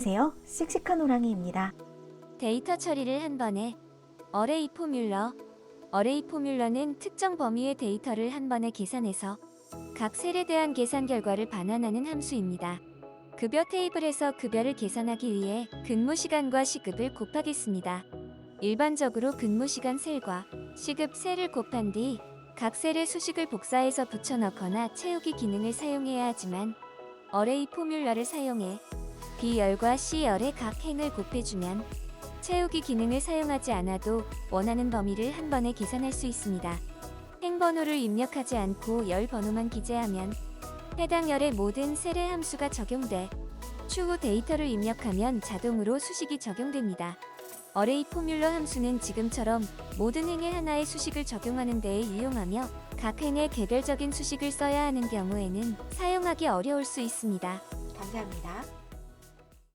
안녕하세요. 씩씩한 호랑이입니다. 데이터 처리를 한 번에 어레이 포뮬러 어레이 포뮬러는 특정 범위의 데이터를 한 번에 계산해서 각 셀에 대한 계산 결과를 반환하는 함수입니다. 급여 테이블에서 급여를 계산하기 위해 근무 시간과 시급을 곱하겠습니다. 일반적으로 근무 시간 셀과 시급 셀을 곱한 뒤 각 셀의 수식을 복사해서 붙여넣거나 채우기 기능을 사용해야 하지만 어레이 포뮬러를 사용해 B열과 C열의 각 행을 곱해주면 채우기 기능을 사용하지 않아도 원하는 범위를 한 번에 계산할 수 있습니다. 행번호를 입력하지 않고 열 번호만 기재하면 해당 열의 모든 셀의 함수가 적용돼 추후 데이터를 입력하면 자동으로 수식이 적용됩니다. 어레이 포뮬러 함수는 지금처럼 모든 행에 하나의 수식을 적용하는 데에 유용하며 각 행에 개별적인 수식을 써야 하는 경우에는 사용하기 어려울 수 있습니다. 감사합니다.